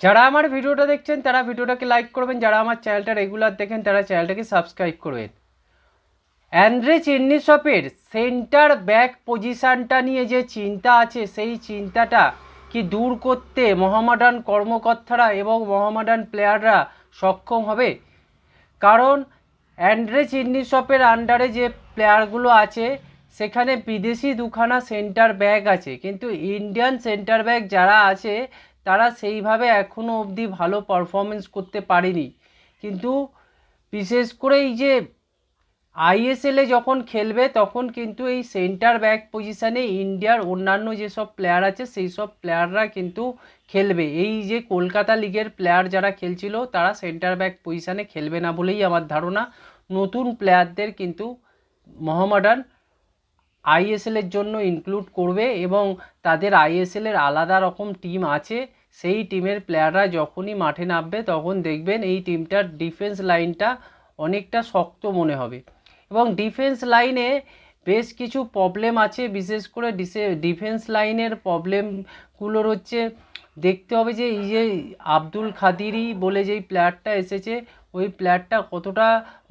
যারা আমার ভিডিওটা দেখছেন, তারা ভিডিওটাকে লাইক করবেন। যারা আমার চ্যানেলটা রেগুলার দেখেন, তারা চ্যানেলটাকে সাবস্ক্রাইব করবেন। অ্যান্ড্রে চেন্নিসপের সেন্টার ব্যাক পজিশানটা নিয়ে যে চিন্তা আছে, সেই চিন্তাটা কি দূর করতে মহামাডান কর্মকর্তারা এবং মহামাডান প্লেয়াররা সক্ষম হবে? কারণ অ্যান্ড্রে চিন্নিসপের আন্ডারে যে প্লেয়ারগুলো আছে, সেখানে বিদেশি দুখানা সেন্টার ব্যাগ আছে। কিন্তু ইন্ডিয়ান সেন্টার ব্যাগ যারা আছে তারা সেইভাবে এখনও অবধি ভালো পারফরমেন্স করতে পারেনি। কিন্তু বিশেষ করে এই যে আইএসএলে যখন খেলবে, তখন কিন্তু এই সেন্টার ব্যাক পজিশানে ইন্ডিয়ার অন্যান্য যেসব প্লেয়ার আছে সেই সব প্লেয়াররা কিন্তু খেলবে। এই যে কলকাতা লিগের প্লেয়ার যারা খেলছিল, তারা সেন্টার ব্যাক পজিশানে খেলবে না বলেই আমার ধারণা। নতুন প্লেয়ারদের কিন্তু মোহামেডান আইএসএলের জন্য ইনক্লুড করবে এবং তাদের আইএসএলের আলাদা রকম টিম আছে। সেই টিমের প্লেয়াররা যখনই মাঠে নামবে, তখন দেখবেন এই টিমটার ডিফেন্স লাইনটা অনেকটা শক্ত মনে হবে। এবং ডিফেন্স লাইনে বেশ কিছু প্রবলেম আছে, বিশেষ করে ডিসে ডিফেন্স লাইনের প্রবলেমগুলোর হচ্ছে, দেখতে হবে যে এই যে আব্দুল খাদিরি বলে যেই প্লেয়ারটা এসেছে, ওই প্লেয়ারটা কতটা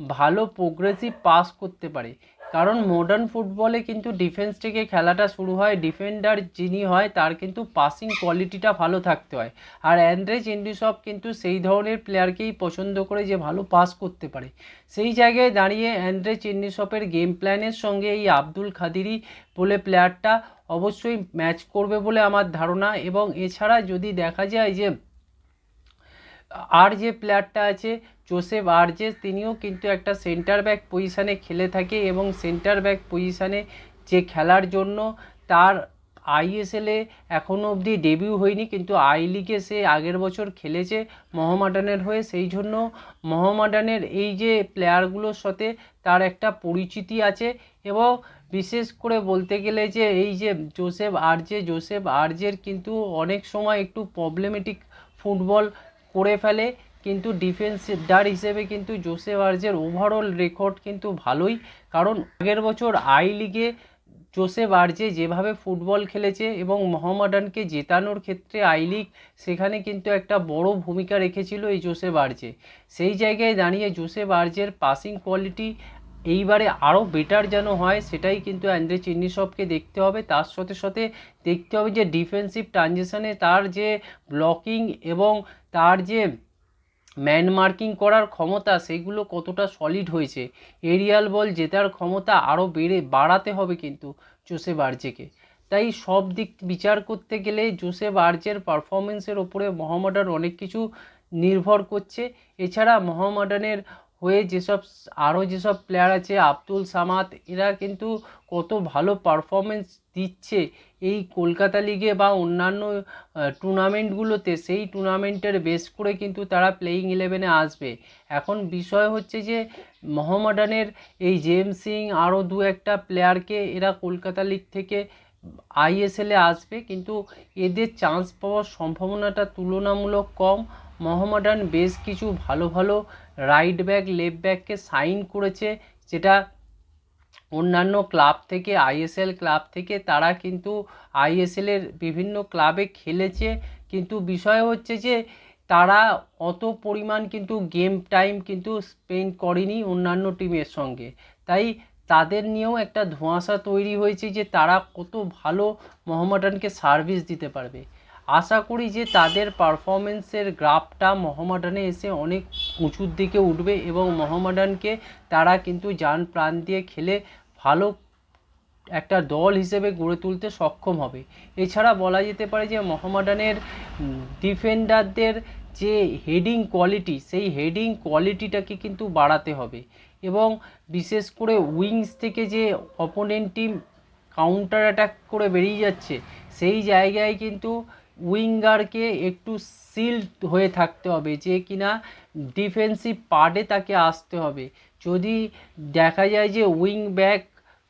ভালো প্রোগ্রেসিভ পাস করতে পারে। কারণ মডার্ন ফুটবলে কিন্তু ডিফেন্স থেকে খেলাটা শুরু হয় ডিফেন্ডার যিনি হয় তার কিন্তু পাসিং কোয়ালিটিটা ভালো থাকতে হয়। আর অ্যান্ড্রে চেন্ডুসব কিন্তু সেই ধরনের প্লেয়ারকেই পছন্দ করে যে ভালো পাস করতে পারে। সেই জায়গায় দাঁড়িয়ে অ্যান্ড্রেজ চেন্নিসপের গেম প্ল্যানের সঙ্গে এই আব্দুল খাদিরি বলে প্লেয়ারটা অবশ্যই ম্যাচ করবে বলে আমার ধারণা এবং এছাড়া যদি দেখা যায় যে, আর যে প্লেয়ারটা আছে জোসেফ আরজেস, তিনিও কিন্তু একটা সেন্টার ব্যাক পজিশানে খেলে থাকে এবং সেন্টার ব্যাক পজিশানে যে খেলার জন্য তার আইএসএলে এখনও অবধি ডেবিউ হয়নি, কিন্তু আই লিগে সে আগের বছর খেলেছে মহামাডানের হয়ে। সেই জন্য মহামাডানের এই যে প্লেয়ারগুলোর সাথে তার একটা পরিচিতি আছে এবং বিশেষ করে বলতে গেলে যে এই যে জোসেফ আরজে, জোসেফ আরজের কিন্তু অনেক সময় একটু প্রবলেমেটিক ফুটবল করে ফেলে। কিন্তু ডিফেন্সিভ হিসেবে কিন্তু জোসেফ আর্জের ওভারঅল রেকর্ড কিন্তু ভালোই। কারণ আগের বছর আই লিগে জোসেফ আর্জে যেভাবে ফুটবল খেলেছে এবং মোহামেডানকে জেতানোর ক্ষেত্রে আই লিগ সেখানে কিন্তু একটা বড় ভূমিকা রেখেছিল এই জোসেফ আর্জে সেই জায়গায় দাঁড়িয়ে জোসেফ আর্জের পাসিং কোয়ালিটি এইবারে আরও বেটার যেন হয়, সেটাই কিন্তু অ্যান্ড্রে চিন্নিসবকে দেখতে হবে। তার সাথে সাথে দেখতে হবে যে ডিফেন্সিভ ট্রানজেকশানে তার যে ব্লকিং এবং তার যে ম্যান মার্কিং করার ক্ষমতা, সেগুলো কতটা সলিড হয়েছে? এরিয়াল বল জেতার ক্ষমতা আরও বেড়ে বাড়াতে হবে কিন্তু জোসেফ আর্জেকে তাই সব দিক বিচার করতে গেলে জোসেফ আর্জের পারফরমেন্সের ওপরে মহামডান অনেক কিছু নির্ভর করছে। এছাড়া মহামডানের হয়ে যেসব আরও যেসব প্লেয়ার আছে, আব্দুল সামাদ, এরা কিন্তু কত ভালো পারফরমেন্স দিচ্ছে এই কলকাতা লিগে বা অন্যান্য টুর্নামেন্টগুলোতে সেই টুর্নামেন্টের বেস করে কিন্তু তারা প্লেয়িং ইলেভেনে আসবে। এখন বিষয় হচ্ছে যে মোহামেডানের এই জেম সিং আরও দু একটা প্লেয়ারকে এরা কলকাতা লিগ থেকে আইএসএলে আসবে। কিন্তু এদের চান্স পাওয়ার সম্ভাবনাটা তুলনামূলক কম। মোহামেডান বেশ কিছু ভালো ভালো রাইট ব্যাক, লেফট ব্যাককে সাইন করেছে, যেটা অন্যান্য ক্লাব থেকে, আইএসএল ক্লাব থেকে, তারা কিন্তু আইএসএলের বিভিন্ন ক্লাবে খেলেছে। কিন্তু বিষয় হচ্ছে যে, তারা অত পরিমাণ কিন্তু গেম টাইম কিন্তু স্পেন্ড করেনি অন্যান্য টিমের সঙ্গে। তাই তাদের নিয়েও একটা ধোঁয়াশা তৈরি হয়েছে যে, তারা কত ভালো মোহামেডানকে সার্ভিস দিতে পারবে। আশা করি যে তাদের পারফরমেন্সের গ্রাফটা মোহামেডানে এসে অনেক উঁচুর দিকে উঠবে এবং মোহামেডানকে তারা কিন্তু যান প্রাণ দিয়ে খেলে ভালো একটা দল হিসেবে গড়ে তুলতে সক্ষম হবে। এছাড়া বলা যেতে পারে যে মোহামেডানের ডিফেন্ডারদের যে হেডিং কোয়ালিটি সেই হেডিং কোয়ালিটিটাকে কিন্তু বাড়াতে হবে এবং বিশেষ করে উইংস থেকে যে অপোনেন্ট টিম কাউন্টার অ্যাটাক করে বেরিয়ে যাচ্ছে, সেই জায়গায় কিন্তু উইঙ্গারকে একটু সিল্ড হয়ে থাকতে হবে যে কিনা ডিফেন্সিভ পার্টে তাকে আসতে হবে। যদি দেখা যায় যে উইং ব্যাক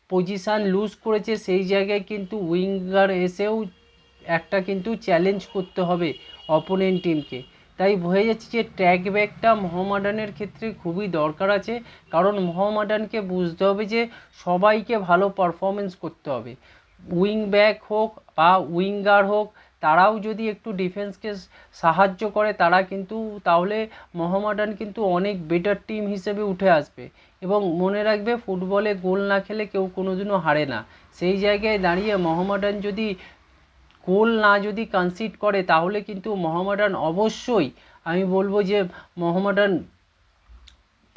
পজিশান লুজ করেছে, সেই জায়গায় কিন্তু উইঙ্গার এসেও একটা কিন্তু চ্যালেঞ্জ করতে হবে অপোনেন্ট টিমকে। তাই বোঝা যাচ্ছে যে ট্র্যাক ব্যাকটা মোহামেডানের ক্ষেত্রে খুবই দরকার আছে, কারণ মোহামেডানকে বুঝতে হবে যে সবাইকে ভালো পারফরমেন্স করতে হবে। উইং ব্যাক হোক বা উইঙ্গার হোক তারাও যদি একটু ডিফেন্সকে সাহায্য করে, তারা কিন্তু তাহলে মোহামেডান কিন্তু অনেক বেটার টিম হিসেবে উঠে আসবে। এবং মনে রাখবে, ফুটবলে গোল না খেলে কেউ কোনোদিনও হারে না। সেই জায়গায় দাঁড়িয়ে মোহামেডান যদি গোল না যদি কনসিড করে, তাহলে কিন্তু মোহামেডান অবশ্যই, আমি বলব যে মোহামেডান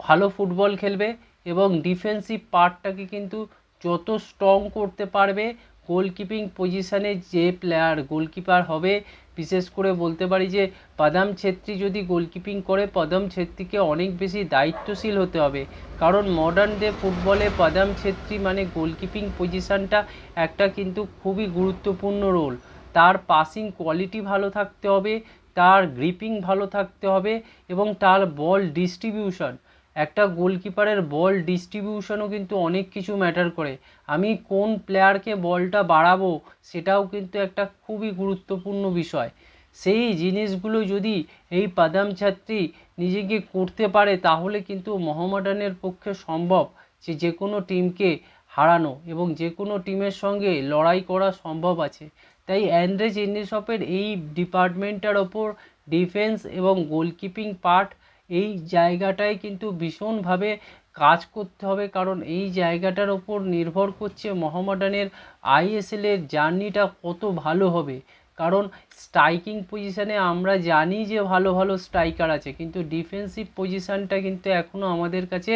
ভালো ফুটবল খেলবে এবং ডিফেন্সিভ পার্টটাকে কিন্তু যত স্ট্রং করতে পারবে গোলকিপিং পজিশানে যে প্লেয়ার গোলকিপার হবে, বিশেষ করে বলতে পারি যে পদম ছেত্রী যদি গোলকিপিং করে, পদম ছেত্রীকে অনেক বেশি দায়িত্বশীল হতে হবে। কারণ মডার্ন ডে ফুটবলে পদম ছেত্রী মানে গোলকিপিং পজিশানটা একটা কিন্তু খুবই গুরুত্বপূর্ণ রোল তার পাসিং কোয়ালিটি ভালো থাকতে হবে, তার গ্রিপিং ভালো থাকতে হবে এবং তার বল ডিস্ট্রিবিউশন একটা গোলকিপারের বল ডিস্ট্রিবিউশনও কিন্তু অনেক কিছু ম্যাটার করে। আমি কোন প্লেয়ারকে বলটা বাড়াবো, সেটাও কিন্তু একটা খুবই গুরুত্বপূর্ণ বিষয়। সেই জিনিসগুলো যদি এই পাদাম ছাত্রী নিজেকে করতে পারে, তাহলে কিন্তু মোহামেডানের পক্ষে সম্ভব যে যে কোনো টিমকে হারানো এবং যে কোনো টিমের সঙ্গে লড়াই করা সম্ভব আছে। তাই অ্যান্ড্রে চেন্নিসপের এই ডিপার্টমেন্টটার ওপর ডিফেন্স এবং গোলকিপিং পার্ট এই জায়গাটায় কিন্তু ভীষণভাবে কাজ করতে হবে, কারণ এই জায়গাটার ওপর নির্ভর করছে মোহামেডানের আইএসএলের জার্নিটা কত ভালো হবে। কারণ স্ট্রাইকিং পজিশানে আমরা জানি যে ভালো ভালো স্ট্রাইকার আছে, কিন্তু ডিফেন্সিভ পজিশানটা কিন্তু এখনও আমাদের কাছে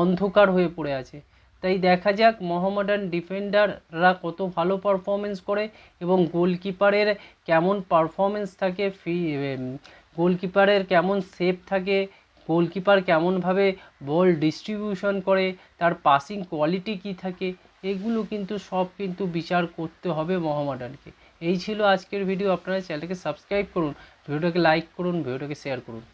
অন্ধকার হয়ে পড়ে আছে। তাই দেখা যাক মোহামেডান ডিফেন্ডাররা কত ভালো পারফরমেন্স করে এবং গোলকিপারের কেমন পারফরমেন্স থাকে ফি গোলকিপারের কেমন সেফ থাকে, গোলকিপার কেমনভাবে বল ডিস্ট্রিবিউশন করে, তার পাসিং কোয়ালিটি কী থাকে, এগুলো কিন্তু সব কিন্তু বিচার করতে হবে মোহামেডানকে এই ছিল আজকের ভিডিও আপনারা চ্যানেলটাকে সাবস্ক্রাইব করুন, ভিডিওটাকে লাইক করুন, ভিডিওটাকে শেয়ার করুন।